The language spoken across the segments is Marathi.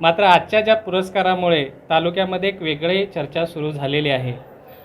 मात्र आजच्या ज्या पुरस्कारामुळे तालुक्यामध्ये एक वेगळी चर्चा सुरू झालेली आहे.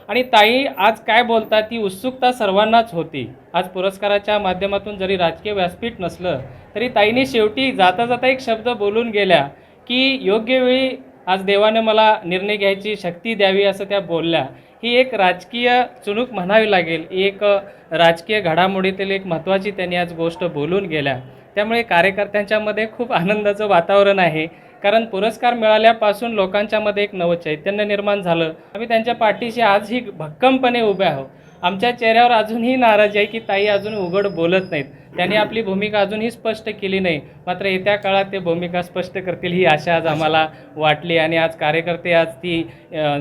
आणि ताई आज काय बोलतात ती उत्सुकता सर्वांनाच होती. आज पुरस्काराच्या माध्यमातून जरी राजकीय व्यासपीठ नसलं तरी ताईने शेवटी जाता जाता एक शब्द बोलून गेल्या की योग्य वेळी आज देवाने मला निर्णय घ्यायची शक्ती द्यावी असं त्या बोलल्या. ही एक राजकीय चुणूक म्हणावी लागेल. ही एक राजकीय घडामोडीतील एक महत्त्वाची त्यांनी आज गोष्ट बोलून गेल्या. त्यामुळे कार्यकर्त्यांच्यामध्ये खूप आनंदाचं वातावरण आहे. कारण पुरस्कार मिळाल्यापासून लोकांच्यामध्ये एक नवं चैतन्य निर्माण झालं. आम्ही त्यांच्या पाठीशी आजही भक्कमपणे उभे आहोत. आमच्या चेहऱ्यावर अजूनही नाराजी आहे की ताई अजून उघड बोलत नाहीत. त्यांनी आपली भूमिका अजूनही स्पष्ट केली नाही. मात्र येत्या काळात ते भूमिका स्पष्ट करतील ही आशा आज आम्हाला वाटली आणि आज कार्यकर्ते आज ती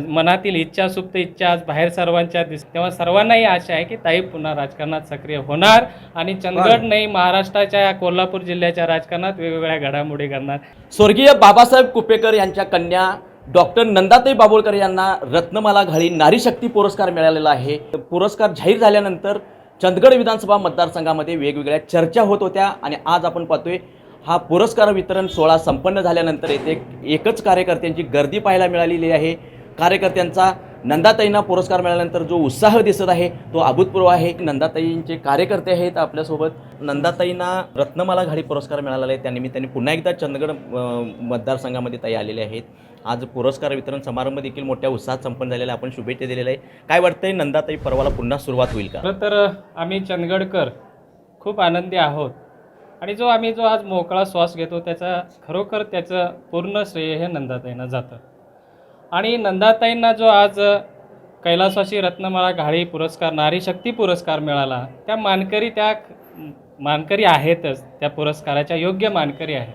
मनातील इच्छा सुप्त इच्छा आज बाहेर सर्वांच्या दिस तेव्हा सर्वांनाही आशा आहे की ताई पुन्हा राजकारणात सक्रिय होणार आणि चंदगड नाही महाराष्ट्राच्या या कोल्हापूर जिल्ह्याच्या राजकारणात वेगवेगळ्या घडामोडी करणार स्वर्गीय बाबासाहेब कुपेकर यांच्या कन्या डॉक्टर नंदाताई बाबोळकर यांना रत्नमाला घाळी नारी शक्ती पुरस्कार मिळालेला आहे. पुरस्कार जाहीर झाल्यानंतर चंदगड विधानसभा मतदारसंघामध्ये वेगवेगळ्या चर्चा होत होत्या आणि आज आपण पाहतोय हा पुरस्कार वितरण सोहळा संपन्न झाल्यानंतर येथे एकच कार्यकर्त्यांची गर्दी पाहायला मिळालेली आहे. कार्यकर्त्यांचा नंदाताईंना पुरस्कार मिळाल्यानंतर जो उत्साह दिसत आहे तो अभूतपूर्व आहे. नंदाताईंचे कार्यकर्ते आहेत आपल्यासोबत. नंदाताईंना रत्नमाला घाडी पुरस्कार मिळालेला आहे त्यानिमित्ताने पुन्हा एकदा चंदगड मतदारसंघामध्ये ताई आलेले आहेत. आज पुरस्कार वितरण समारंभ देखील मोठ्या उत्साहात संपन्न झालेला आहे. आपण शुभेच्छा दिलेल्या आहे काय वाटतंय नंदाताई पर्वाला पुन्हा सुरुवात होईल का? खरं तर आम्ही चंदगडकर खूप आनंदी आहोत. आणि जो आम्ही जो आज मोकळा श्वास घेतो त्याचा खरोखर त्याचं पूर्ण श्रेय हे नंदाताईंना जातं. आणि नंदाताईंना जो आज कैलासवासी रत्नमाळा घाळी पुरस्कार नारी शक्ती पुरस्कार मिळाला त्या मानकरी त्या मानकरी आहेतच त्या पुरस्काराच्या योग्य मानकरी आहेत.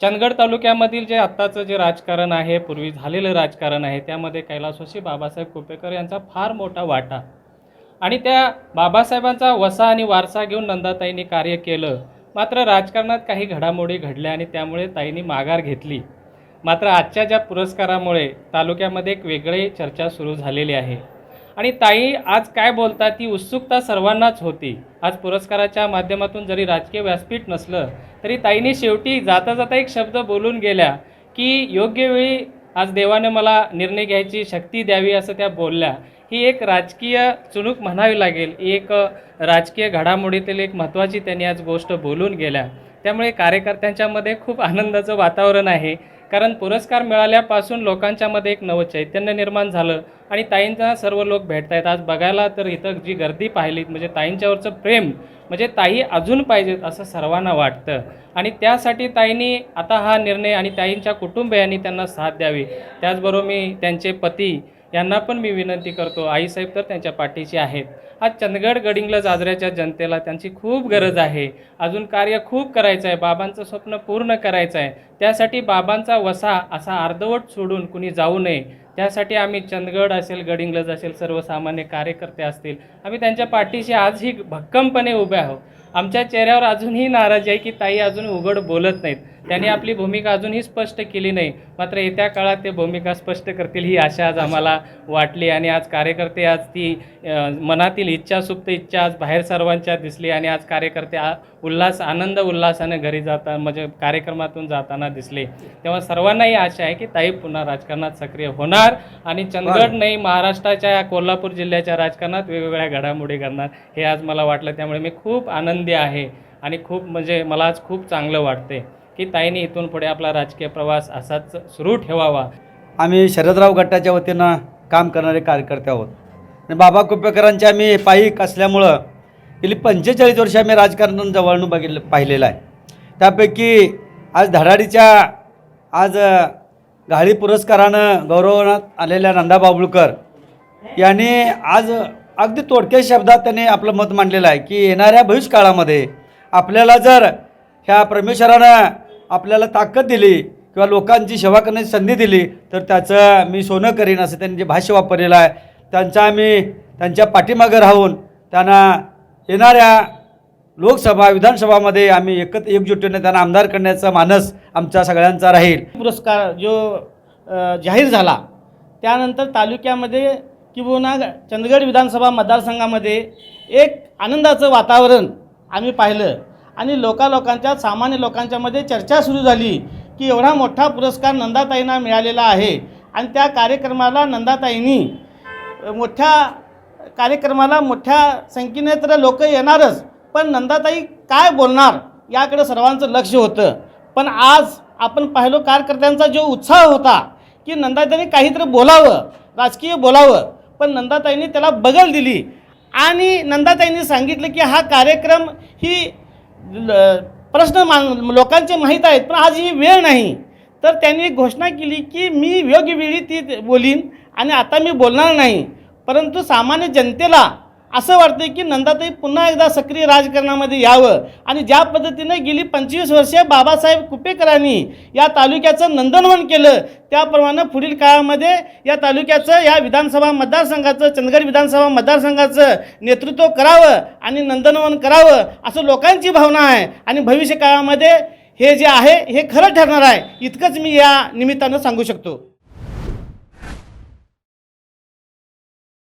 चंदगड तालुक्यामधील जे आत्ताचं जे राजकारण आहे पूर्वी झालेलं राजकारण आहे त्यामध्ये कैलासवासी बाबासाहेब कुपेकर यांचा फार मोठा वाटा. आणि त्या बाबासाहेबांचा वसा आणि वारसा घेऊन नंदाताईंनी कार्य केलं मात्र राजकारणात काही घडामोडी घडल्या आणि त्यामुळे ताईंनी माघार घेतली. मात्र आजच्या ज्या पुरस्कारामुळे तालुक्यामध्ये एक वेगळी चर्चा सुरू झालेली आहे. आणि ताई आज काय बोलतात ती उत्सुकता सर्वांनाच होती. आज पुरस्काराच्या माध्यमातून जरी राजकीय व्यासपीठ नसलं तरी ताईने शेवटी जाता जाता एक शब्द बोलून गेल्या की योग्य वेळी आज देवाने मला निर्णय घ्यायची शक्ती द्यावी असं त्या बोलल्या. ही एक राजकीय चुणूक म्हणावी लागेल. ही एक राजकीय घडामोडीतील एक महत्त्वाची त्यांनी आज गोष्ट बोलून गेल्या. त्यामुळे कार्यकर्त्यांच्यामध्ये खूप आनंदाचं वातावरण आहे. कारण पुरस्कार मिळाल्यापासून लोकांच्यामध्ये एक नवं चैतन्य निर्माण झालं आणि ताईंचा सर्व लोक भेटत आहेत आज बघायला तर इथं जी गर्दी पाहिली म्हणजे ताईंच्यावरचं प्रेम म्हणजे ताई अजून पाहिजेत असं सर्वांना वाटतं. आणि त्यासाठी ताईंनी आता हा निर्णय आणि ताईंच्या कुटुंबियांनी त्यांना साथ द्यावी. त्याचबरोबर मी त्यांचे पती यांना पण मी विनंती करतो. आईसाहेब तर त्यांच्या पाठीशी आहेत. आज चंदगड गडिंगला आजऱ्याच्या जनतेला त्यांची खूप गरज आहे. अजून कार्य खूप करायचं आहे. बाबांचं स्वप्न पूर्ण करायचं आहे. त्यासाठी बाबांचा वसा असा अर्धवट सोडून कुणी जाऊ नये. त्यासाठी आम्ही चंदगड असेल गडिंग्लज असेल सर्वसामान्य कार्यकर्ते असतील आम्ही त्यांच्या पाठीशी आजही भक्कमपणे उभे आहोत. आमच्या चेहऱ्यावर अजूनही नाराजी आहे की ताई अजून उघड बोलत नाहीत. त्यांनी आपली भूमिका अजूनही स्पष्ट केली नाही. मात्र येत्या काळात ते भूमिका स्पष्ट करतील ही आशा आज आम्हाला वाटली आणि आज कार्यकर्ते आज ती मनातील इच्छा सुप्त इच्छा आज बाहेर सर्वांच्या दिसली आणि आज कार्यकर्ते आ उल्हास आनंद उल्हासाने घरी जाता म्हणजे कार्यक्रमातून जाताना दिसले. तेव्हा सर्वांनाही आशा आहे की ताई पुन्हा राजकारणात सक्रिय होणार आणि चंदगड नाही महाराष्ट्राच्या या कोल्हापूर जिल्ह्याच्या राजकारणात वेगवेगळ्या घडामोडी करणार हे आज मला वाटलं. त्यामुळे मी खूप आनंदी आहे आणि खूप म्हणजे मला आज खूप चांगलं वाटते की ताईने इथून पुढे आपला राजकीय प्रवास असाच सुरू ठेवावा. आम्ही शरदराव गटाच्या वतीनं काम करणारे कार्यकर्ते आहोत. आणि बाबा कुपेकरांचे आम्ही पायिक असल्यामुळं गेली पंचेचाळीस वर्ष आम्ही राजकारण जवळून बघितलं पाहिलेलं आहे. त्यापैकी आज धडाडीच्या आज अ, गाळी पुरस्कारानं गौरवण्यात आलेल्या नंदा बाबुळकर यांनी आज अगदी तोडक्या शब्दात त्यांनी आपलं मत मांडलेलं आहे की येणाऱ्या भविष्यकाळामध्ये आपल्याला जर ह्या परमेश्वरानं आपल्याला ताकद दिली किंवा लोकांची सेवा करण्याची संधी दिली तर त्याचं मी सोनं करीन असं त्यांनी जे भाष्य वापरलेलं आहे. त्यांचा आम्ही त्यांच्या पाठीमागं राहून त्यांना येणाऱ्या लोकसभा विधानसभामध्ये आम्ही एकत्र एकजुटीने त्यांना आमदार करण्याचा मानस आमचा सगळ्यांचा राहील. पुरस्कार जो जाहीर झाला त्यानंतर तालुक्यामध्ये किंवा चंदगड विधानसभा मतदारसंघामध्ये एक आनंदाचं वातावरण आम्ही पाहिलं. आणि लोकालोकांच्या सामान्य लोकांच्यामध्ये चर्चा सुरू झाली की एवढा मोठा पुरस्कार नंदाताईंना मिळालेला आहे. आणि त्या कार्यक्रमाला नंदाताईंनी मोठ्या कार्यक्रमाला मोठ्या संख्येने तर लोक येणारच पण नंदाताई काय बोलणार याकडे सर्वांचं लक्ष होतं. पण आज आपण पाहिलो कार्यकर्त्यांचा जो उत्साह होता की नंदाताईंनी काहीतरी बोलावं राजकीय बोलावं. पण नंदाताईंनी त्याला बगल दिली. आणि नंदाताईंनी सांगितलं की हा कार्यक्रम ही ल- प्रश्न मान लोकांचे माहीत आहेत पण आज ही वेळ नाही. तर त्यांनी घोषणा केली की मी योग्य वेळी ती बोलीन आणि आता मी बोलणार नाही. परंतु सामान्य जनतेला असं वाटतं की नंदाताई पुन्हा एकदा सक्रिय राजकारणामध्ये यावं. आणि ज्या पद्धतीने गेली पंचवीस वर्षे बाबासाहेब कुपेकरांनी या तालुक्याचं नंदनवन केलं त्याप्रमाणे पुढील काळामध्ये या तालुक्याचं या विधानसभा मतदारसंघाचं चंदगड विधानसभा मतदारसंघाचं नेतृत्व करावं आणि नंदनवन करावं असं लोकांची भावना आहे. आणि भविष्य काळामध्ये हे जे आहे हे खरं ठरणार आहे. इतकंच मी या निमित्तानं सांगू शकतो.